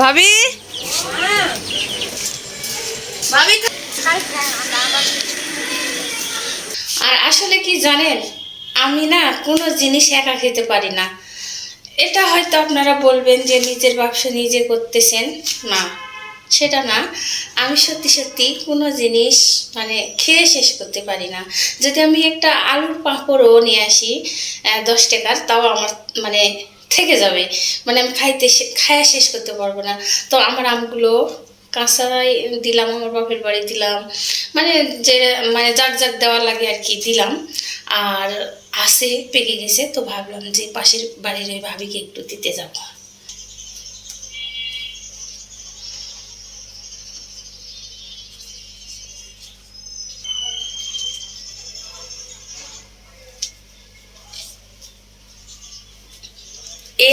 ভাবি? ভাবি আর আসলে কি জানেন আমি না কোনো জিনিস একা খেতে পারি না। এটা হয়তো আপনারা বলবেন যে নিজের ব্যবসা নিজে করতেছেন। না সেটা না। আমি সত্যি সত্যি কোনো জিনিস মানে খেয়ে শেষ করতে পারি না। যদি আমি একটা আলুর পাঁপড়ও নিয়ে আসি দশ টাকার তাও আমার মানে থেকে যাবে। মানে আমি খাইতে খায়া শেষ করতে পারব না। তো আমার আমগুলো কাঁচাই দিলাম, আমার বাপের বাড়ি দিলাম। মানে যে মানে যাক যাক দেওয়া লাগে আর কি দিলাম। আর আসে পেকে গেছে, তো ভাবলাম যে পাশের বাড়ির ওই ভাবিকে একটু দিতে যাব।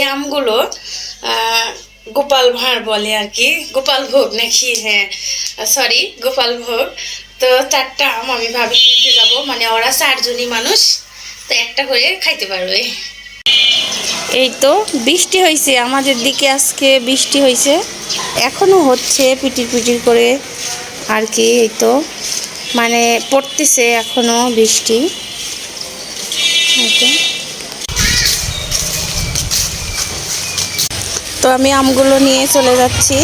এই আমগুলো গোপাল ভাঁড় বলে আর কি। গোপাল ভোগ নাকি? হ্যাঁ সরি গোপাল ভোগ। তো চারটা আম আমি ভাবি দিতে যাব। মানে ওরা চারজনই মানুষ, তো একটা করে খাইতে পারবে। এই তো বৃষ্টি হয়েছে আমাদের দিকে আজকে বৃষ্টি হয়েছে এখনও হচ্ছে পিটির পিটির করে আর কি এই তো মানে পড়তেছে এখনও বৃষ্টি। তো আমি আমগুলো নিয়ে চলে যাচ্ছি।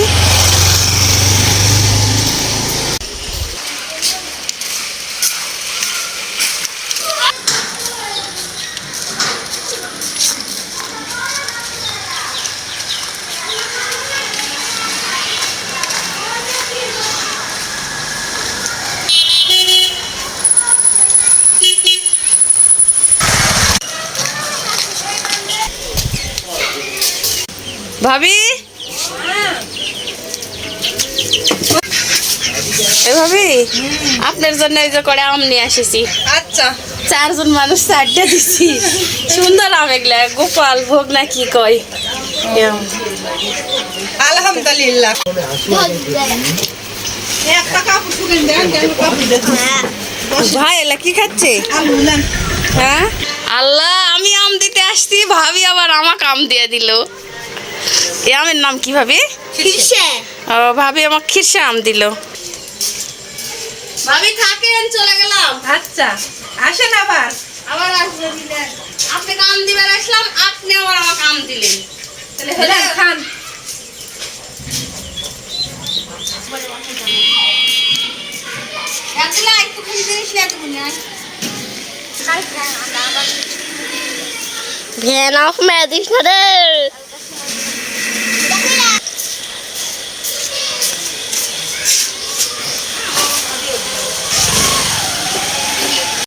ভাবি? ভাবি আপনার জন্য এই যে করে আম নিয়ে এসেছি আচ্ছা। চারজন মানুষ চারটে দিছি। সুন্দর আম এগুলা গোপাল ভোগ না কি কয়? আলহামদুলিল্লাহ। ভাই এলা কি খাচ্ছে? হ্যাঁ? আল্লাহ আমি আম দিতে আসছি ভাবি আবার আমাকে আম দিয়ে দিল। এ আমের নাম কি ভাবি? ও ভাবি আমাকে খিরসা আম দিল। ভাবি থাকেন চলে গেলাম। আচ্ছা আসেন আবার। আবার আসবে দিলেন আপনি কাম দিবার আসলাম আপনি আবার আমাকে আম দিলেন। তাহলে হলো খান। ভ্যান অফ রে